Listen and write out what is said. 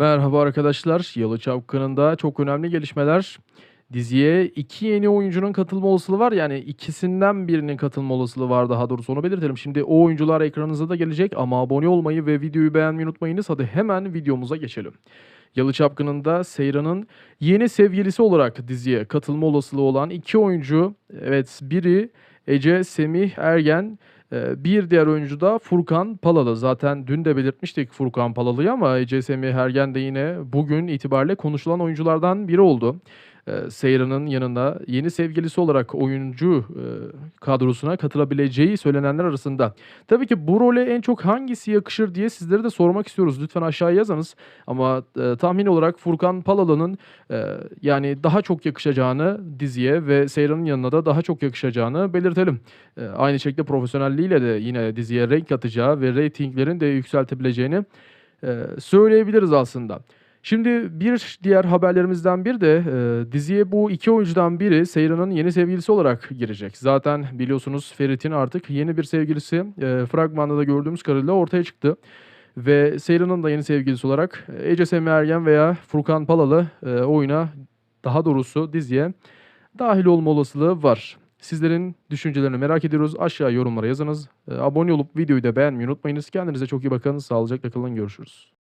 Merhaba arkadaşlar. Yalı Çapkını'nda çok önemli gelişmeler. Diziye iki yeni oyuncunun katılma olasılığı var. Yani ikisinden birinin katılma olasılığı var daha doğrusu onu belirtelim. Şimdi o oyuncular ekranınıza da gelecek ama abone olmayı ve videoyu beğenmeyi unutmayınız. Hadi hemen videomuza geçelim. Yalı Çapkını'nda Seyran'ın yeni sevgilisi olarak diziye katılma olasılığı olan iki oyuncu. Evet biri Ece Semih Ergen, Bir diğer oyuncu da Furkan Palalı. Zaten dün de belirtmiştik Furkan Palalı'yı ama Ece Semih Ergen de yine bugün itibariyle konuşulan oyunculardan biri oldu. Ee, Seyran'ın yanında yeni sevgilisi olarak oyuncu e, kadrosuna katılabileceği söylenenler arasında. Tabii ki bu role en çok hangisi yakışır diye sizlere de sormak istiyoruz. Lütfen aşağıya yazınız. Ama e, tahmin olarak Furkan Palalı'nın e, yani daha çok yakışacağını diziye ve Seyran'ın yanına da daha çok yakışacağını belirtelim. Aynı şekilde profesyonelliğiyle de yine diziye renk katacağı ve reytinglerin de yükseltebileceğini e, söyleyebiliriz aslında. Şimdi bir diğer haberlerimizden bir de e, diziye bu iki oyuncudan biri Seyran'ın yeni sevgilisi olarak girecek. Zaten biliyorsunuz Ferit'in artık yeni bir sevgilisi e, fragmanda da gördüğümüz kadarıyla ortaya çıktı. Ve Seyran'ın da yeni sevgilisi olarak Ece Semih Ergen veya Furkan Palalı e, oyuna daha doğrusu diziye dahil olma olasılığı var. Sizlerin düşüncelerini merak ediyoruz. Aşağı yorumlara yazınız. E, abone olup videoyu da beğenmeyi unutmayınız. Kendinize çok iyi bakın. Sağlıcakla kalın. Görüşürüz.